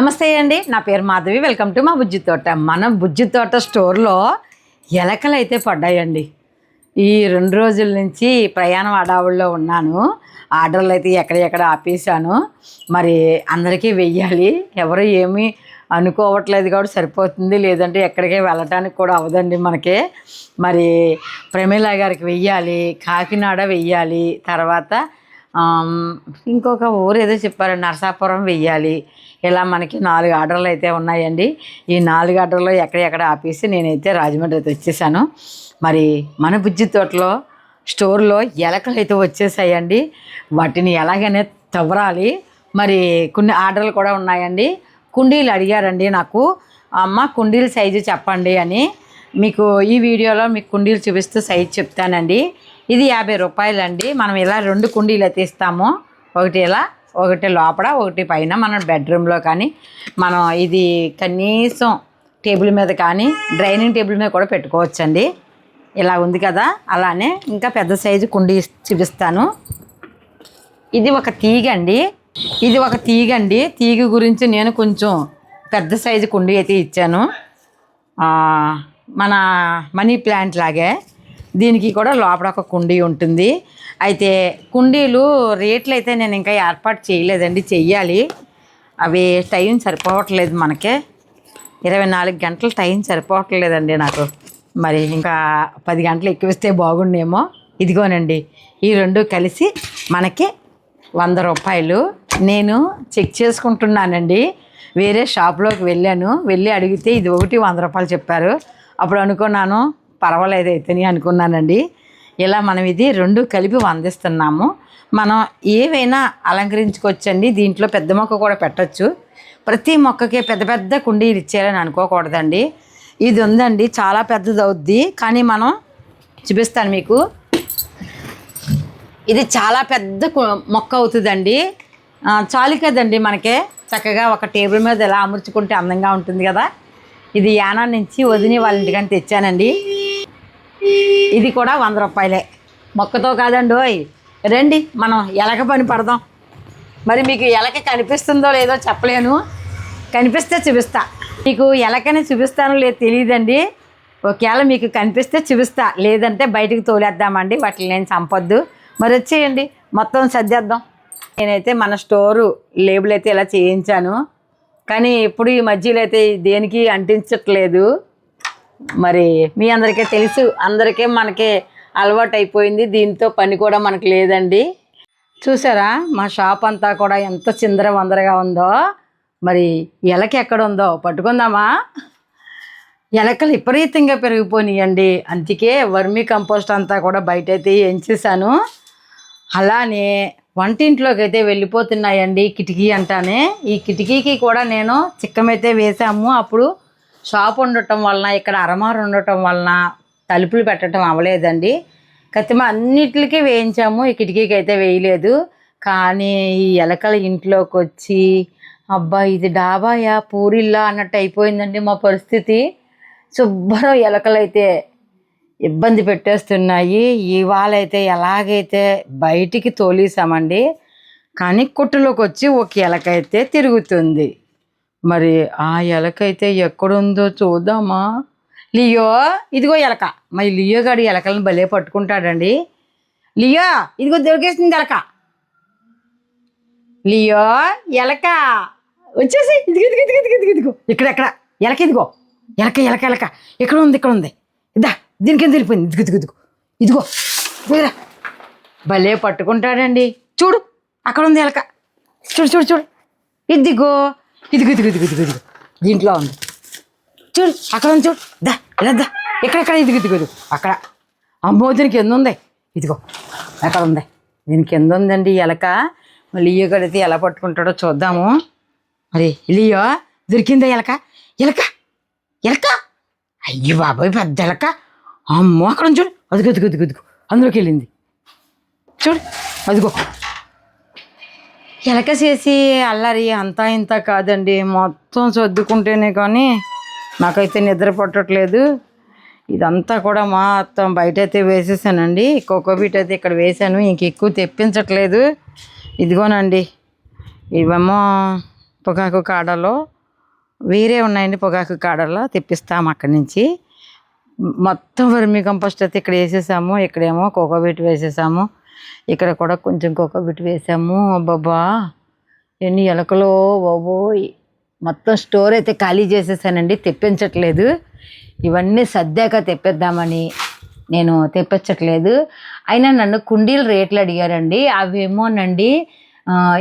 నమస్తే అండి. నా పేరు మాధవి. వెల్కమ్ టు మా బుజ్జి తోట. మన బుజ్జి తోట స్టోర్లో ఎలకలు అయితే పడ్డాయండి. ఈ రెండు రోజుల నుంచి ప్రయాణం అడావుల్లో ఉన్నాను. ఆర్డర్లు అయితే ఎక్కడెక్కడ ఆపేశాను. మరి అందరికీ వెయ్యాలి. ఎవరు ఏమీ అనుకోవట్లేదు కాబట్టి సరిపోతుంది. లేదంటే ఎక్కడికి వెళ్ళటానికి కూడా అవదండి మనకి. మరి ప్రమీల గారికి వెయ్యాలి. కాకినాడ వెయ్యాలి. తర్వాత ఇంకొక ఊరు ఏదో చెప్పారు నరసాపురం వెయ్యాలి. ఇలా మనకి నాలుగు ఆర్డర్లు అయితే ఉన్నాయండి. ఈ నాలుగు ఆర్డర్లు ఎక్కడెక్కడ ఆపేసి నేనైతే రాజమండ్రి అయితే వచ్చేసాను. మరి మన బుజ్జి తోటలో స్టోర్లో ఎలకలు అయితే వచ్చేసాయండి. వాటిని ఎలాగైనా తవ్వరాలి మరి కొన్ని ఆర్డర్లు కూడా ఉన్నాయండి. కుండీలు అడిగారండి నాకు. అమ్మ కుండీల సైజు చెప్పండి అని. మీకు ఈ వీడియోలో మీకు కుండీలు చూపిస్తూ సైజు చెప్తానండి. ఇది యాభై రూపాయలండి. మనం ఇలా రెండు కుండీలు అయితే ఒకటి ఇలా ఒకటి లోపల ఒకటి పైన మన బెడ్రూమ్లో కానీ మనం ఇది కనీసం టేబుల్ మీద కానీ డ్రైనింగ్ టేబుల్ మీద కూడా పెట్టుకోవచ్చండి. ఇలా ఉంది కదా అలానే ఇంకా పెద్ద సైజు కుండీ చూపిస్తాను. ఇది ఒక తీగ అండి ఇది ఒక తీగ అండి తీగ గురించి నేను కొంచెం పెద్ద సైజు కుండీ అయితే ఇచ్చాను. మన మనీ ప్లాంట్ లాగే. దీనికి కూడా లోపల ఒక కుండీ ఉంటుంది. అయితే కుండీలు రేట్లు అయితే నేను ఇంకా ఏర్పాటు చేయలేదండి చెయ్యాలి. అవి టైం సరిపోవట్లేదు మనకే. ఇరవై నాలుగు గంటలు టైం సరిపోవట్లేదండి నాకు. మరి ఇంకా పది గంటలు ఎక్కువిస్తే బాగుండేమో. ఇదిగోనండి ఈ రెండు కలిసి మనకి వంద రూపాయలు. నేను చెక్ చేసుకుంటున్నానండి. వేరే షాప్లోకి వెళ్ళాను. వెళ్ళి అడిగితే ఇది ఒకటి వంద రూపాయలు చెప్పారు. అప్పుడు అనుకున్నాను పర్వాలేదు అయితేనే అనుకున్నానండి. ఇలా మనం ఇది రెండు కలిపి వందిస్తున్నాము. మనం ఏవైనా అలంకరించుకోవచ్చండి. దీంట్లో పెద్ద మొక్క కూడా పెట్టచ్చు. ప్రతి మొక్కకి పెద్ద పెద్ద కుండీలు ఇచ్చేయాలని అనుకోకూడదండి. ఇది ఉందండి. చాలా పెద్దది అవుద్ది కానీ మనం చూపిస్తాను మీకు. ఇది చాలా పెద్ద కు- మొక్క అవుతుందండి. చాలు కదండి మనకే. చక్కగా ఒక టేబుల్ మీద ఇలా అమర్చుకుంటే అందంగా ఉంటుంది కదా. ఇది యానా నుంచి వదిని వాళ్ళ ఇంటికని తెచ్చానండి. ఇది కూడా వంద రూపాయలే. మొక్కతో కాదండి ఓయ్. రండి మనం ఎలక పని పడదాం. మరి మీకు ఎలక కనిపిస్తుందో లేదో చెప్పలేను. కనిపిస్తే చూపిస్తా. మీకు ఎలకని చూపిస్తానో లేదో తెలియదండి. ఒకవేళ మీకు కనిపిస్తే చూపిస్తా. లేదంటే బయటకు తోలేద్దామండి. వాటిని నేను చంపొద్దు. మరి వచ్చేయండి మొత్తం సర్దేద్దాం. నేనైతే మన స్టోరు లేబుల్ అయితే ఇలా చేయించాను. కానీ ఇప్పుడు ఈ మధ్యలో అయితే దేనికి అంటించట్లేదు. మరి మీ అందరికీ తెలుసు అందరికీ మనకి అలవాటు అయిపోయింది దీంతో పని కూడా మనకు లేదండి. చూసారా మా షాప్ అంతా కూడా ఎంత చిందర వందరగా ఉందో. మరి ఎలక ఎక్కడ ఉందో పట్టుకుందామా? ఎలకలు విపరీతంగా పెరిగిపోయినాయండి. అందుకే వర్మీ కంపోస్ట్ అంతా కూడా బయట అయితే ఎంచేసాను అలానే వంటింట్లోకి అయితే వెళ్ళిపోతున్నాయండి కిటికీ అంటానే. ఈ కిటికీకి కూడా నేను చిక్కమైతే వేసాము అప్పుడు షాప్ ఉండటం వలన ఇక్కడ అరమారు ఉండటం వలన తలుపులు పెట్టడం అవ్వలేదండి. కత్తిమ అన్నిటికీ వేయించాము ఈ కిటికీకి అయితే వేయలేదు. కానీ ఈ ఎలకల ఇంట్లోకి వచ్చి అబ్బా ఇది డాబాయా పూరిల్లా అన్నట్టు అయిపోయిందండి మా పరిస్థితి. శుభ్రం ఎలకలైతే ఇబ్బంది పెట్టేస్తున్నాయి. ఇవాళ అయితే ఎలాగైతే బయటికి తోలేసామండి కానీ కొట్టులోకి వచ్చి ఒక ఎలకైతే తిరుగుతుంది. మరి ఆ ఎలకైతే ఎక్కడుందో చూద్దామా? లియో ఇదిగో ఎలక. మరి లియో గాడి ఎలకలను భలే పట్టుకుంటాడండి. లియో ఇదిగో దొరికేసింది ఎలక. లియో ఎలక. వచ్చేసి ఇదిగో ఇదిగో ఇదిగో ఇదిగో ఇదిగో ఇదిగో. ఇక్కడ ఎక్కడ ఎలక ఇదిగో. ఎలక ఎలక ఎలక. ఇక్కడ ఉంది ఇక్కడ ఉంది. ఇద్దా దీనికి ఎందుకు వెళ్ళిపోయింది? ఇదిగో ఇదిగో ఇదిగో. ఇదిగో. వేరా. భలే పట్టుకుంటాడండి. చూడు అక్కడ ఉంది ఎలక. చూడు చూడు చూడు. ఇదిగో. ఇదిగో ఇదిగో ఇదిగో ఇదిగో ఇదిగో. దీంట్లో ఉంది. చూడు అక్కడ ఉంది చూడు. దా ఇలా దా. ఎక్కడెక్కడ? ఇదిగో ఇదిగో అక్కడ. అమ్మో దీనికి ఎంత ఉంది? ఇదిగో అక్కడ ఉంది. దీనికి ఎంత ఉందండి ఎలక. మళ్ళీ ఇయ్య కడితే ఎలా పట్టుకుంటాడో చూద్దాము. మరి ఇలియో దొరికిందా ఎలక? ఎలక? ఎలక? అయ్యో బాబాయ్ పెద్ద ఎలక. అమ్మో అక్కడ ఉంది చూడు. అదిగో అదిగో అదిగో అదిగో. అందులోకి వెళ్ళింది. చూడు అదిగో. ఎలక చేసి అల్లరి అంతా ఇంత కాదండి. మొత్తం సర్దుకుంటేనే కానీ నాకైతే నిద్ర పట్టట్లేదు. ఇదంతా కూడా మొత్తం బయట అయితే వేసేసానండి కోకోబీట్ అయితే ఇక్కడ వేసాను. ఇంక ఎక్కువ తెప్పించట్లేదు. ఇదిగోనండి. ఇవేమో పొగాకు కాడలో వేరే ఉన్నాయండి పొగాకు కాడలో తెప్పిస్తాము అక్కడి నుంచి. మొత్తం వర్మీ కంపోస్ట్ అయితే ఇక్కడ వేసేసాము. ఇక్కడేమో కోకోబీట్ వేసేసాము. ఇక్కడ కూడా కొంచెం కోకోబీట్ వేసాము. అబ్బాబా ఎన్ని ఎలకలో బాబోయ్! మొత్తం స్టోర్ అయితే ఖాళీ చేసేసానండి తెప్పించట్లేదు. ఇవన్నీ సర్దాక తెప్పిద్దామని నేను తెప్పించట్లేదు. అయినా నన్ను కుండీలు రేట్లు అడిగారండి. అవేమోనండి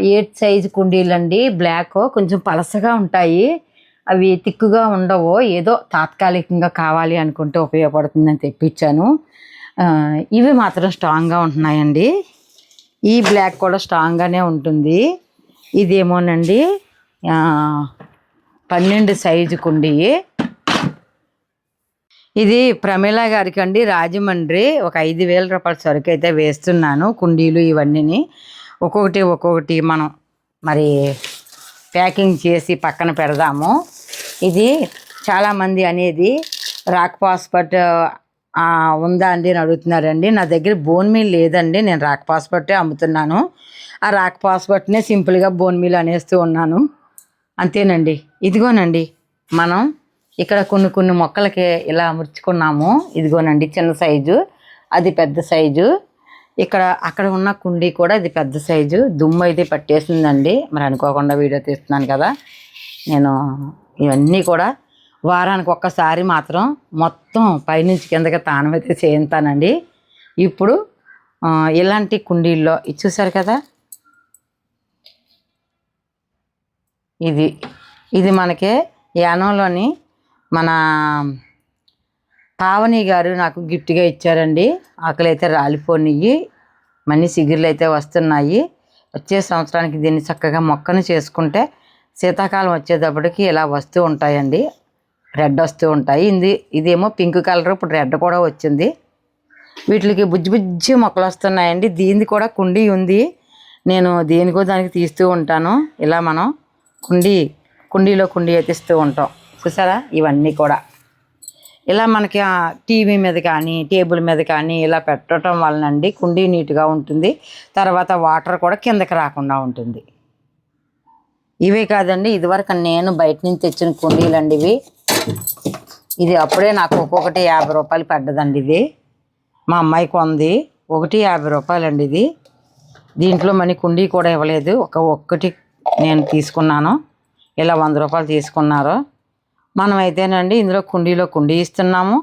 ఎయిట్ సైజ్ కుండీలు అండి బ్లాక్ కొంచెం పలసగా ఉంటాయి. అవి తిక్కుగా ఉండవు. ఏదో తాత్కాలికంగా కావాలి అనుకుంటే ఉపయోగపడుతుందని తెప్పించాను. ఇవి మాత్రం స్ట్రాంగ్గా ఉంటున్నాయండి. ఈ బ్లాక్ కూడా స్ట్రాంగ్గానే ఉంటుంది. ఇదేమోనండి పన్నెండు సైజు కుండీ. ఇది ప్రమీల గారికి అండి రాజమండ్రి ఒక ఐదు వేల రూపాయల సరుకు అయితే వేస్తున్నాను కుండీలు ఇవన్నీ ఒక్కొక్కటి ఒక్కొక్కటి మనం మరి ప్యాకింగ్ చేసి పక్కన పెడదాము. ఇది చాలామంది అనేది రాక్ పాస్పర్ట్ ఉందా అండి అని అడుగుతున్నారండి. నా దగ్గర బోన్ మీల్ లేదండి. నేను రాక్ పాస్పోర్టే అమ్ముతున్నాను. ఆ రాక్ పాస్పర్ట్నే సింపుల్గా బోన్ మీల్ అనేస్తూ ఉన్నాను. అంతేనండి. ఇదిగోనండి. మనం ఇక్కడ కొన్ని కొన్ని మొక్కలకి ఇలా అమర్చుకున్నాము. ఇదిగోనండి. చిన్న సైజు అది పెద్ద సైజు ఇక్కడ అక్కడ ఉన్న కుండీ కూడా ఇది పెద్ద సైజు దుమ్ము అయితే పట్టేసిందండి. మరి అనుకోకుండా వీడియో తీస్తున్నాను కదా. నేను ఇవన్నీ కూడా వారానికి ఒక్కసారి మాత్రం మొత్తం పైనుంచి కిందకి తానమైతే అయితే చేయింతానండి ఇప్పుడు ఇలాంటి కుండీల్లో ఇది చూసారు కదా? ఇది ఇది మనకి యానంలోని మన పావని గారు నాకు గిఫ్ట్గా ఇచ్చారండి. ఆకులు అయితే రాలిపోనివి మళ్ళీ సిగుర్లు అయితే వస్తున్నాయి. వచ్చే సంవత్సరానికి దీన్ని చక్కగా మొక్కను చేసుకుంటే శీతాకాలం వచ్చేటప్పటికి ఇలా వస్తూ ఉంటాయండి. రెడ్ వస్తూ ఉంటాయి. ఇది ఇదేమో పింక్ కలర్ ఇప్పుడు రెడ్ కూడా వచ్చింది. వీటికి బుజ్జి బుజ్జి మొక్కలు వస్తున్నాయండి. దీనిది కూడా కుండీ ఉంది. నేను దేనికో దానికి తీస్తూ ఉంటాను. ఇలా మనం కుండీ కుండీలో కుండీ ఎత్తిస్తూ ఉంటాం. చూసారా? ఇవన్నీ కూడా. ఇలా మనకి టీవీ మీద కానీ టేబుల్ మీద కానీ ఇలా పెట్టడం వలనండి కుండీ నీట్గా ఉంటుంది. తర్వాత వాటర్ కూడా కిందకి రాకుండా ఉంటుంది. ఇవే కాదండి ఇదివరకు నేను బయట నుంచి తెచ్చిన కుండీలండి ఇవి. ఇది అప్పుడే నాకు ఒక్కొక్కటి యాభై రూపాయలు పడ్డదండి ఇది. మా అమ్మాయి కొంది ఒకటి యాభై రూపాయలండి ఇది. దీంట్లో మనీ కుండీ కూడా ఇవ్వలేదు ఒక ఒక్కటి నేను తీసుకున్నాను. ఇలా వంద రూపాయలు తీసుకున్నారు. మనం అయితేనండి ఇందులో కుండీలో కుండీ ఇస్తున్నాము.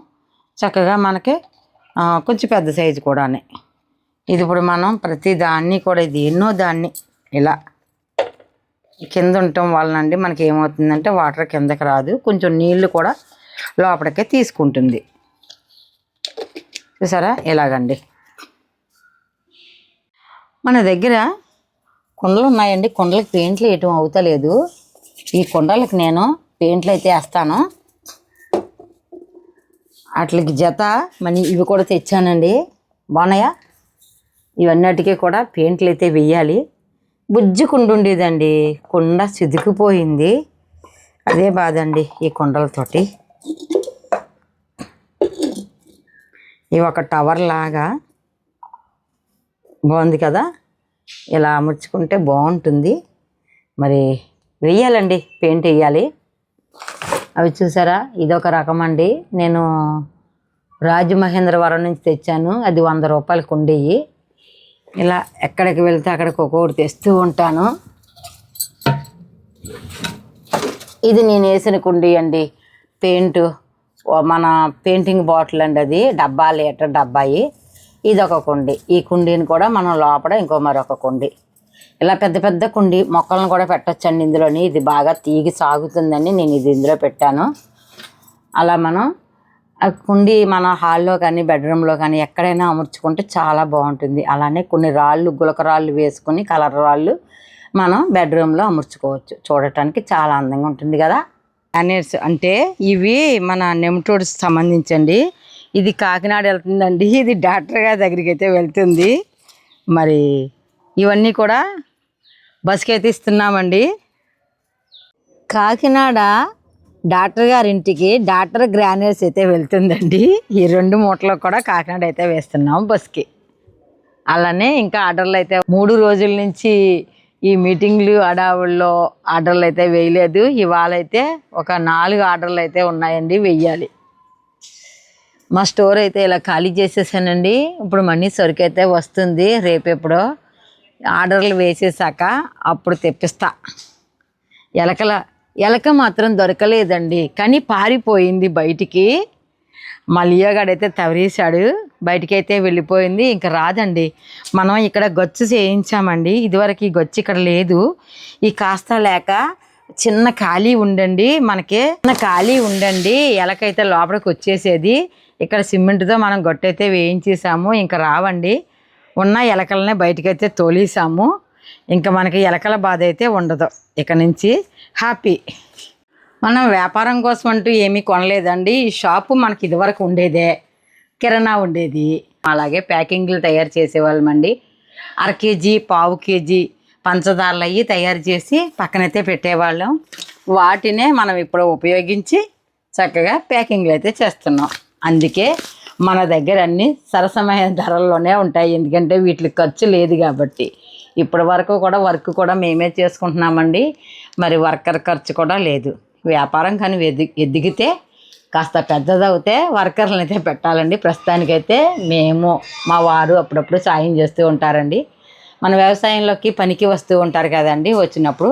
చక్కగా మనకి కొంచెం పెద్ద సైజు కూడానే. ఇది ఇప్పుడు మనం ప్రతి దాన్ని కూడా ఇది ఎన్నో దాన్ని ఇలా కింద ఉండటం వలనండి మనకి ఏమవుతుందంటే వాటర్ కిందకి రాదు. కొంచెం నీళ్ళు కూడా లోపలికే తీసుకుంటుంది. చూసారా? ఇలాగండి. మన దగ్గర కుండలు ఉన్నాయండి. కుండలకు పెయింట్లు వేయటం అవుతలేదు. ఈ కుండలకు నేను పెయింట్లు అయితే వేస్తాను. వాటికి జత మనీ ఇవి కూడా తెచ్చానండి. బాగున్నాయా? ఇవన్నిటికీ కూడా పెయింట్లు అయితే వేయాలి. బుజ్జి కుండ ఉండేదండి కుండ సిదికిపోయింది అదే బాధ అండి ఈ కుండలతోటి. ఇవి ఒక టవర్ లాగా బాగుంది కదా? ఇలా అమర్చుకుంటే బాగుంటుంది. మరి వెయ్యాలండి పెయింట్ వేయాలి అవి చూసారా? ఇదొక రకం అండి. నేను రాజమహేంద్రవరం నుంచి తెచ్చాను. అది వంద రూపాయలకు ఉండేవి ఇలా ఎక్కడికి వెళ్తే అక్కడికి ఒక్కొక్కటి తెస్తూ ఉంటాను. ఇది నేను వేసిన కుండీ అండి. పెయింట్ మన పెయింటింగ్ బాటిల్ అండి అది. డబ్బా లీటర్ డబ్బాయి ఇది ఒక కుండి. ఈ కుండీని కూడా మనం లోపల ఇంకో మరొక కుండి. ఇలా పెద్ద పెద్ద కుండి మొక్కలను కూడా పెట్టచ్చండి ఇందులోని. ఇది బాగా తీగి సాగుతుందని నేను ఇది ఇందులో పెట్టాను. అలా మనం కుండి మన హాల్లో కానీ బెడ్రూమ్లో కానీ ఎక్కడైనా అమర్చుకుంటే చాలా బాగుంటుంది. అలానే కొన్ని రాళ్ళు గులక రాళ్ళు వేసుకుని కలర్ రాళ్ళు మనం బెడ్రూమ్లో అమర్చుకోవచ్చు. చూడటానికి చాలా అందంగా ఉంటుంది కదా? ప్లానెట్స్ అంటే ఇవి మన నెమటోడ్స్ సంబంధించండి. ఇది కాకినాడ వెళ్తుందండి. ఇది డాక్టర్ గారి దగ్గరికి అయితే వెళ్తుంది. మరి ఇవన్నీ కూడా బస్కి అయితే ఇస్తున్నామండి. కాకినాడ డాక్టర్ గారింటికి డాక్టర్ గ్రానైట్స్ అయితే వెళ్తుందండి. ఈ రెండు మూటలు కూడా కాకినాడ అయితే వేస్తున్నాం బస్కి. అలానే ఇంకా ఆర్డర్లు అయితే మూడు రోజుల నుంచి ఈ మీటింగ్లు అడావుల్లో ఆర్డర్లు అయితే వేయలేదు. ఇవాళ అయితే ఒక నాలుగు ఆర్డర్లు అయితే ఉన్నాయండి వెయ్యాలి. మా స్టోర్ అయితే ఇలా ఖాళీ చేసేసానండి. ఇప్పుడు మనీ సరుకు అయితే వస్తుంది రేపు ఎప్పుడో. ఆర్డర్లు వేసేసాక అప్పుడు తెప్పిస్తా. ఎలకల ఎలక మాత్రం దొరకలేదండి. కానీ పారిపోయింది బయటికి. మలియోగాడైతే తవరేశాడు బయటికి అయితే వెళ్ళిపోయింది. ఇంకా రాదండి. మనం ఇక్కడ గచ్చు చేయించామండి. ఇదివరకు ఈ గొచ్చు ఇక్కడ లేదు. ఈ కాస్త లేక చిన్న ఖాళీ ఉండండి. మనకి చిన్న ఖాళీ ఉండండి. ఎలకైతే లోపలికి వచ్చేసేది. ఇక్కడ సిమెంట్తో మనం గొట్టయితే వేయించేసాము. ఇంకా రావండి. ఉన్న ఎలకలనే బయటకైతే తోలేసాము. ఇంకా మనకి ఎలకల బాధ అయితే ఉండదు. ఇక నుంచి హ్యాపీ. మనం వ్యాపారం కోసం అంటూ ఏమీ కొనలేదండి. ఈ షాపు మనకి ఇదివరకు ఉండేదే. కిరాణా ఉండేది. అలాగే ప్యాకింగ్లు తయారు చేసేవాళ్ళమండి. అర కేజీ పావు కేజీ పంచదారలు అయ్యి తయారు చేసి పక్కనైతే పెట్టేవాళ్ళం. వాటినే మనం ఇప్పుడు ఉపయోగించి చక్కగా ప్యాకింగ్లు అయితే చేస్తున్నాం. అందుకే మన దగ్గర అన్ని సరసమైన ధరల్లోనే ఉంటాయి. ఎందుకంటే వీటికి ఖర్చు లేదు కాబట్టి. ఇప్పటి వరకు కూడా వర్క్ కూడా మేమే చేసుకుంటున్నామండి. మరి వర్కర్ ఖర్చు కూడా లేదు. వ్యాపారం కానీ ఎది ఎదిగితే కాస్త పెద్దదవుతే వర్కర్లను అయితే పెట్టాలండి. ప్రస్తుతానికైతే మేము మా వారు అప్పుడప్పుడు సాయం చేస్తూ ఉంటారండి. మన వ్యవసాయంలోకి పనికి వస్తూ ఉంటారు కదండి వచ్చినప్పుడు.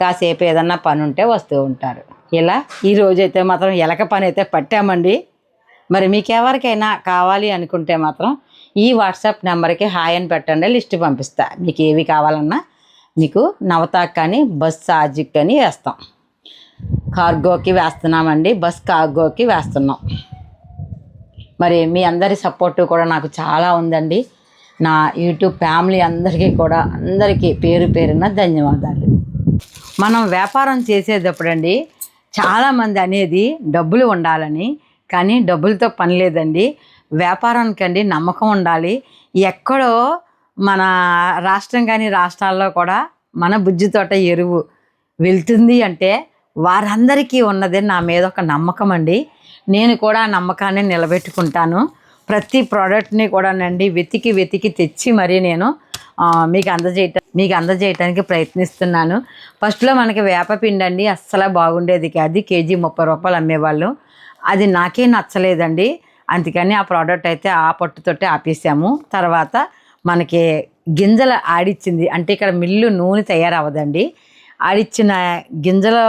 కాసేపు ఏదన్నా పని ఉంటే వస్తూ ఉంటారు. ఇలా ఈ అయితే మాత్రం ఎలక పని అయితే పట్టామండి. మరి మీకు ఎవరికైనా కావాలి అనుకుంటే మాత్రం ఈ వాట్సాప్ నెంబర్కి హాయ్ అని పెట్టండి లిస్ట్ పంపిస్తా. మీకు ఏవి కావాలన్నా నీకు నవతాక్ కానీ బస్ ఛార్జిక్ కానీ వేస్తాం. కార్గోకి వేస్తున్నామండి బస్ కార్గోకి వేస్తున్నాం. మరి మీ అందరి సపోర్టు కూడా నాకు చాలా ఉందండి. నా యూట్యూబ్ ఫ్యామిలీ అందరికీ కూడా అందరికీ పేరు పేరున ధన్యవాదాలు. మనం వ్యాపారం చేసేటప్పుడండి చాలామంది అనేది డబ్బులు ఉండాలని కానీ డబ్బులతో పని లేదండి. వ్యాపారానికండి నమ్మకం ఉండాలి. ఎక్కడో మన రాష్ట్రం కానీ రాష్ట్రాల్లో కూడా మన బుజ్జి తోట ఎరువు వెళ్తుంది అంటే వారందరికీ ఉన్నది నా మీద ఒక నమ్మకం అండి. నేను కూడా నమ్మకాన్ని నిలబెట్టుకుంటాను. ప్రతి ప్రోడక్ట్ని కూడానండి వెతికి వెతికి తెచ్చి మరీ నేను మీకు అందజేయట మీకు అందజేయటానికి ప్రయత్నిస్తున్నాను. ఫస్ట్లో మనకి వేపపిండి అండి అస్సలు బాగుండేది కాదు కేజీ ముప్పై రూపాయలు అమ్మేవాళ్ళు. అది నాకే నచ్చలేదండి. అందుకని ఆ ప్రోడక్ట్ అయితే ఆ పట్టుతోటే ఆపేసాము. తర్వాత మనకి గింజలు ఆడిచ్చింది. అంటే ఇక్కడ మిల్లు నూనె తయారవ్వదండి. ఆడిచ్చిన గింజలు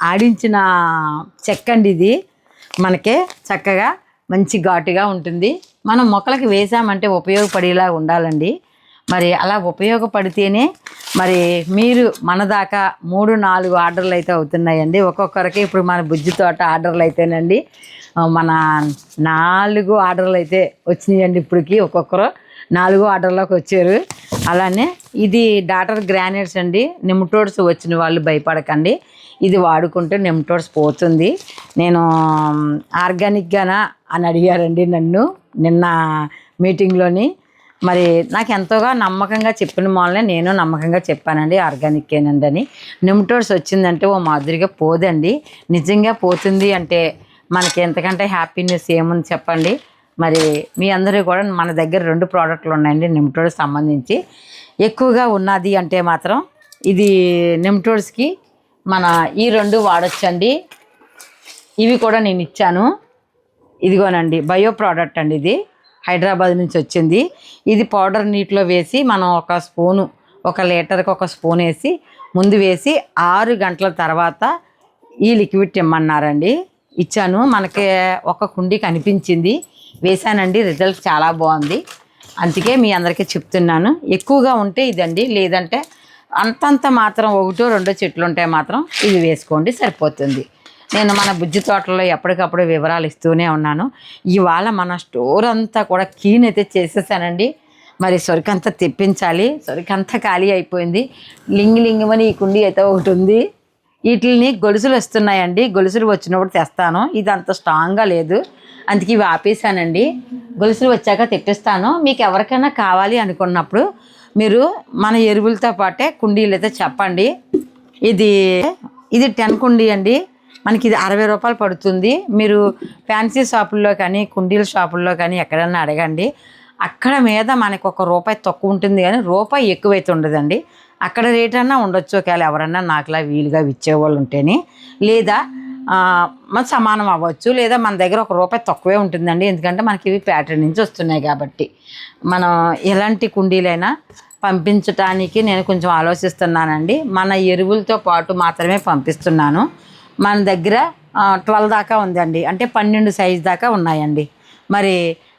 ఆడించిన చెక్క అండి ఇది మనకి చక్కగా మంచి ఘాటుగా ఉంటుంది. మనం మొక్కలకి వేసామంటే ఉపయోగపడేలా ఉండాలండి. మరి అలా ఉపయోగపడితేనే మరి మీరు మన దాకా మూడు నాలుగు ఆర్డర్లు అయితే అవుతున్నాయండి. ఒక్కొక్కరికి ఇప్పుడు మన బుజ్జి తోట ఆర్డర్లు అయితేనండి మన నాలుగు ఆర్డర్లు అయితే వచ్చినాయండి ఇప్పటికి ఒక్కొక్కరు. నాలుగు ఆర్డర్లోకి వచ్చారు. అలానే ఇది డాటర్ గ్రానైట్స్ అండి. నిమ్టోడ్స్ వచ్చిన వాళ్ళు భయపడకండి. ఇది వాడుకుంటే నిమ్టోడ్స్ పోతుంది. నేను ఆర్గానిక్గానా అని అడిగారండి నన్ను నిన్న మీటింగ్లోని మరి నాకు ఎంతోగా నమ్మకంగా చెప్పిన మూలనే నేను నమ్మకంగా చెప్పానండి ఆర్గానిక్కేనండి అని నిమ్టోడ్స్ వచ్చిందంటే ఓ మాదిరిగా పోదండి. నిజంగా పోతుంది అంటే మనకి ఎంతకంటే హ్యాపీనెస్ ఏముంది చెప్పండి. మరి మీ అందరూ కూడా మన దగ్గర రెండు ప్రోడక్ట్లు ఉన్నాయండి నిమ్టోడ్స్ సంబంధించి. ఎక్కువగా ఉన్నది అంటే మాత్రం ఇది నిమ్టోడ్స్కి మన ఈ రెండు వాడొచ్చండి. ఇవి కూడా నేను ఇచ్చాను. ఇదిగోనండి బయో ప్రోడక్ట్ అండి ఇది. హైదరాబాద్ నుంచి వచ్చింది. ఇది పౌడర్ నీటిలో వేసి మనం ఒక స్పూను ఒక లీటర్కి ఒక స్పూన్ వేసి ముందు వేసి ఆరు గంటల తర్వాత ఈ లిక్విడ్ ఇమ్మన్నారండి. ఇచ్చాను. మనకి ఒక కుండి కనిపించింది. వేశానండి రిజల్ట్ చాలా బాగుంది. అందుకే మీ అందరికీ చెప్తున్నాను. ఎక్కువగా ఉంటే ఇదండి లేదంటే అంతంత మాత్రం ఒకటో రెండో చెట్లు ఉంటే మాత్రం ఇది వేసుకోండి సరిపోతుంది. నేను మన బుజ్జి తోటలో ఎప్పటికప్పుడు వివరాలు ఇస్తూనే ఉన్నాను. ఇవాళ మన స్టోర్ అంతా కూడా క్లీన్ అయితే చేసేసానండి. మరి సొరికంతా తెప్పించాలి సొరికంతా ఖాళీ అయిపోయింది. లింగి లింగమని ఈ కుండీ అయితే ఒకటి ఉంది. వీటిని గొలుసులు వస్తున్నాయండి. గొలుసులు వచ్చినప్పుడు తెస్తాను. ఇది అంత స్ట్రాంగ్గా లేదు. అందుకే ఇవి ఆపేసానండి గొలుసులు వచ్చాక తెప్పిస్తాను. మీకు ఎవరికైనా కావాలి అనుకున్నప్పుడు మీరు మన ఎరువులతో పాటే కుండీలు అయితే చెప్పండి. ఇది ఇది టెన్ కుండీ అండి. మనకి ఇది అరవై రూపాయలు పడుతుంది. మీరు ఫ్యాన్సీ షాపుల్లో కానీ కుండీల షాపుల్లో కానీ ఎక్కడైనా అడగండి. అక్కడ మీద మనకు ఒక రూపాయి తక్కువ ఉంటుంది కానీ రూపాయి ఎక్కువైతే ఉండదండి. అక్కడ రేట్ అన్నా ఉండొచ్చు. ఒకవేళ ఎవరన్నా నాకులా వీలుగా ఇచ్చేవాళ్ళు ఉంటేనే. లేదా మన సమానం అవ్వచ్చు. లేదా మన దగ్గర ఒక రూపాయి తక్కువే ఉంటుందండి. ఎందుకంటే మనకి ఇవి ప్యాటర్న్ నుంచి వస్తున్నాయి కాబట్టి. మనం ఎలాంటి కుండీలైనా పంపించటానికి నేను కొంచెం ఆలోచిస్తున్నానండి. మన ఎరువులతో పాటు మాత్రమే పంపిస్తున్నాను. మన దగ్గర ట్వెల్వ్ దాకా ఉందండి. అంటే పన్నెండు సైజ్ దాకా ఉన్నాయండి. మరి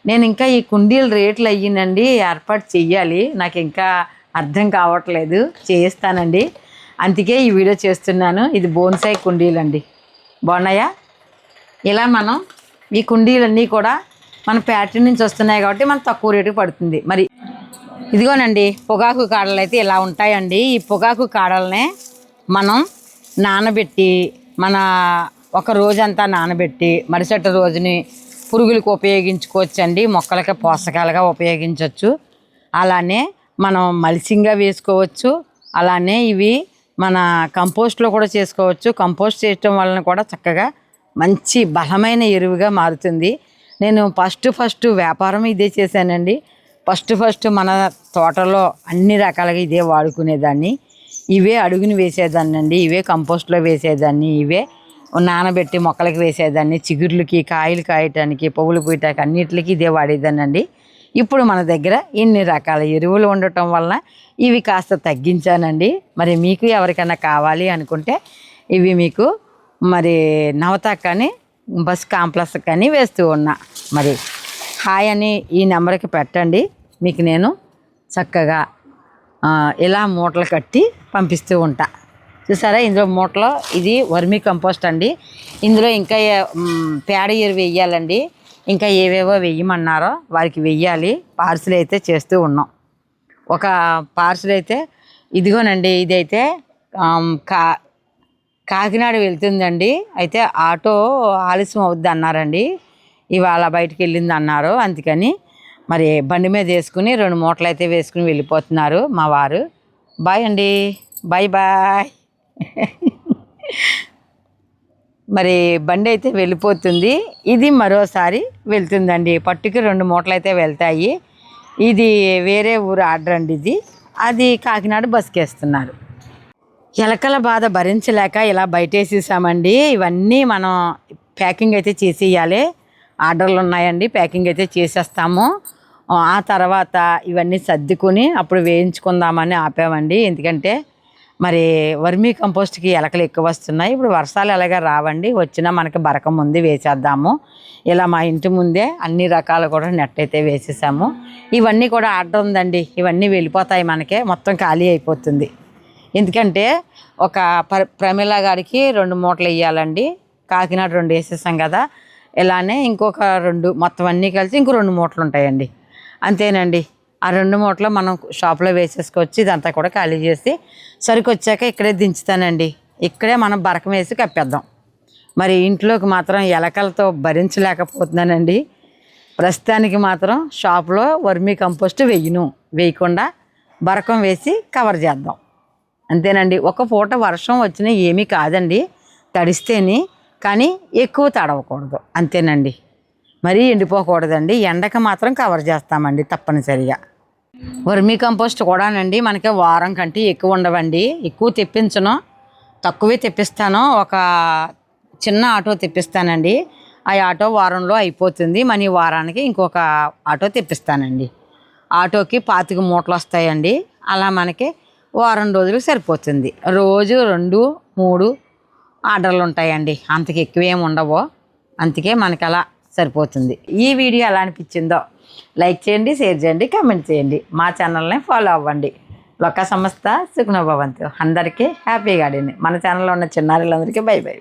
నేను ఇంకా ఈ కుండీల రేట్లు అయ్యిందండి. ఏర్పాటు చెయ్యాలి. నాకు ఇంకా అర్థం కావట్లేదు. చేయిస్తానండి. అందుకే ఈ వీడియో చేస్తున్నాను. ఇది బోన్సాయి కుండీలండి. బాగున్నాయా? ఇలా మనం ఈ కుండీలన్నీ కూడా మన ప్యాటర్న్ నుంచి వస్తున్నాయి కాబట్టి మనకు తక్కువ రేటుకి పడుతుంది. మరి ఇదిగోనండి పొగాకు కాడలు అయితే ఇలా ఉంటాయండి. ఈ పొగాకు కాడలనే మనం నానబెట్టి మన ఒక రోజంతా నానబెట్టి మరుసటి రోజుని పురుగులకు ఉపయోగించుకోవచ్చండి. మొక్కలకి పోషకాలుగా ఉపయోగించవచ్చు అలానే మనం మలిసింగా వేసుకోవచ్చు. అలానే ఇవి మన కంపోస్ట్లో కూడా చేసుకోవచ్చు. కంపోస్ట్ చేయటం వలన కూడా చక్కగా మంచి బలమైన ఎరువుగా మారుతుంది. నేను ఫస్ట్ ఫస్ట్ వ్యాపారం ఇదే చేశానండి. ఫస్ట్ ఫస్ట్ మన తోటలో అన్ని రకాలుగా ఇదే వాడుకునేదాన్ని. ఇవే అడుగుని వేసేదాన్ని అండి ఇవే కంపోస్ట్లో వేసేదాన్ని. ఇవే నానబెట్టి మొక్కలకి వేసేదాన్ని. చిగుర్లకి కాయలు కాయటానికి పువ్వులు పూయటానికి అన్నిటికీ ఇదే వాడేదాన్ని అండి ఇప్పుడు మన దగ్గర ఇన్ని రకాల ఎరువులు ఉండటం వలన ఇవి కాస్త తగ్గించానండి. మరి మీకు ఎవరికైనా కావాలి అనుకుంటే ఇవి మీకు మరి నవతా కానీ బస్ కాంప్లెక్స్ కానీ వేస్తూ ఉన్నా. మరి హాయ్ అని ఈ నెంబర్కి పెట్టండి. మీకు నేను చక్కగా ఇలా మూటలు కట్టి పంపిస్తూ ఉంటా. చూసారా? ఇందులో మూటలో ఇది వర్మీ కంపోస్ట్ అండి. ఇందులో ఇంకా పేడ ఎరువు వేయాలండి. ఇంకా ఏవేవో వెయ్యమన్నారో వారికి వెయ్యాలి పార్సిల్ అయితే చేస్తూ ఉన్నాం. ఒక పార్సిల్ అయితే ఇదిగోనండి ఇదైతే కా కాకినాడ వెళ్తుందండి. అయితే ఆటో ఆలస్యం అవుద్ది అన్నారండి. ఇవాళ బయటికి వెళ్ళింది అన్నారు అందుకని. మరి బండి మీద వేసుకుని రెండు మూటలు అయితే వేసుకుని వెళ్ళిపోతున్నారు మా వారు. బాయ్ అండి. Bye bye. మరి బండి అయితే వెళ్ళిపోతుంది. ఇది మరోసారి వెళ్తుందండి. పట్టుకి రెండు మూటలు అయితే వెళ్తాయి. ఇది వేరే ఊరు ఆర్డర్ అండి ఇది. అది కాకినాడ బస్కేస్తున్నారు. ఎలకల బాధ భరించలేక ఇలా బయటేసేసామండి. ఇవన్నీ మనం ప్యాకింగ్ అయితే చేసేయాలి. ఆర్డర్లు ఉన్నాయండి. ప్యాకింగ్ అయితే చేసేస్తాము. ఆ తర్వాత ఇవన్నీ సర్దుకుని అప్పుడు వేయించుకుందామని ఆపామండి. ఎందుకంటే మరి వర్మీ కంపోస్ట్కి ఎలకలు ఎక్కువ వస్తున్నాయి. ఇప్పుడు వర్షాలు ఎలాగా రావండి? వచ్చినా మనకి బరక ముందు వేసేద్దాము. ఇలా మా ఇంటి ముందే అన్ని రకాలు కూడా నెట్ అయితే వేసేసాము. ఇవన్నీ కూడా ఆర్డర్ ఉందండి. ఇవన్నీ వెళ్ళిపోతాయి మనకే. మొత్తం ఖాళీ అయిపోతుంది. ఎందుకంటే ఒక ప్ర ప్రమిళ గారికి రెండు మూటలు వేయాలండి. కాకినాడ రెండు వేసేసాం కదా. ఇలానే ఇంకొక రెండు మొత్తం అన్నీ కలిసి ఇంకో రెండు మూటలు ఉంటాయండి. అంతేనండి. ఆ రెండు మూటలు మనం షాప్లో వేసేసుకొచ్చి ఇదంతా కూడా ఖాళీ చేసి సరుకు వచ్చాక ఇక్కడే దించుతానండి. ఇక్కడే మనం బరకం వేసి కప్పేద్దాం. మరి ఇంట్లోకి మాత్రం ఎలకలతో భరించలేకపోతున్నానండి. ప్రస్తుతానికి మాత్రం షాప్లో వర్మీ కంపోస్ట్ వెయ్యను వేయకుండా బరకం వేసి కవర్ చేద్దాం. అంతేనండి. ఒక పూట వర్షం వచ్చినా ఏమీ కాదండి. తడిస్తేని కానీ ఎక్కువ తడవకూడదు. అంతేనండి. మరీ ఎండిపోకూడదండి. ఎండక మాత్రం కవర్ చేస్తామండి తప్పనిసరిగా. వర్మీ కంపోస్ట్ కూడానండి మనకి వారం కంటే ఎక్కువ ఉండవండి. ఎక్కువ తెప్పించను తక్కువే తెప్పిస్తాను. ఒక చిన్న ఆటో తెప్పిస్తానండి. ఆ ఆటో వారంలో అయిపోతుంది. మన ఈ వారానికి ఇంకొక ఆటో తెప్పిస్తానండి. ఆటోకి పాతిక మూటలు వస్తాయండి. అలా మనకి వారం రోజులకు సరిపోతుంది. రోజు రెండు మూడు ఆర్డర్లు ఉంటాయండి. అంతకు ఎక్కువ ఏమి అందుకే మనకి అలా సరిపోతుంది. ఈ వీడియో ఎలా అనిపించిందో లైక్ చేయండి షేర్ చేయండి కామెంట్ చేయండి. మా ఛానల్ని ఫాలో అవ్వండి. లొక్క సంస్థ సుఖనభవంతు. అందరికీ హ్యాపీ ఆడింది మన ఛానల్లో ఉన్న చిన్నారులందరికీ బై బై.